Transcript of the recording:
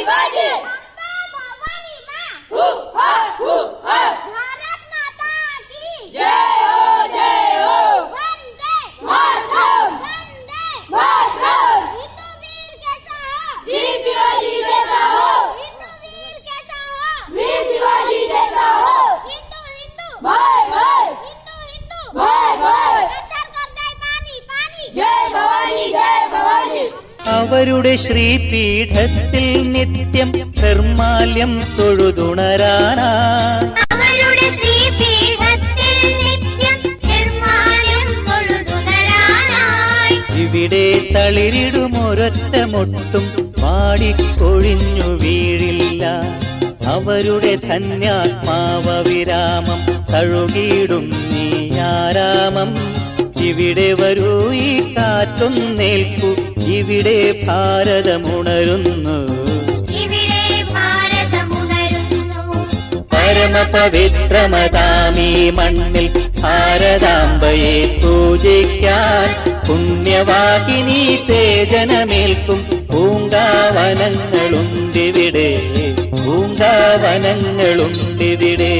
ひばい。അവരുടെ ശ്രീപീഠത്തിൽ നിത്യം നിർമാല്യം തൊഴുതുണരാനാ. ഇവിടെ തളിരിടുമൊരൊറ്റ മുട്ടും പാടിക്കൊഴിഞ്ഞു വീഴില്ല. അവരുടെ ധന്യാത്മാവ വിരാമം തഴുകിയിടും നീ ആരാമം. ഇവിടെ വരൂ ഈ കാറ്റും ഭാരതമുണരുന്നു ഇവിടെ ഭാരതമുണരുന്നു. പരമപവിത്രമതാമീ മണ്ണിൽ ഭാരതാംബയെ പൂജിക്കാൻ പുണ്യവാഹിനി സേജനമേൽക്കും പൂങ്കാവനങ്ങളുണ്ടിവിടെ പൂങ്കാവനങ്ങളുണ്ടിവിടെ.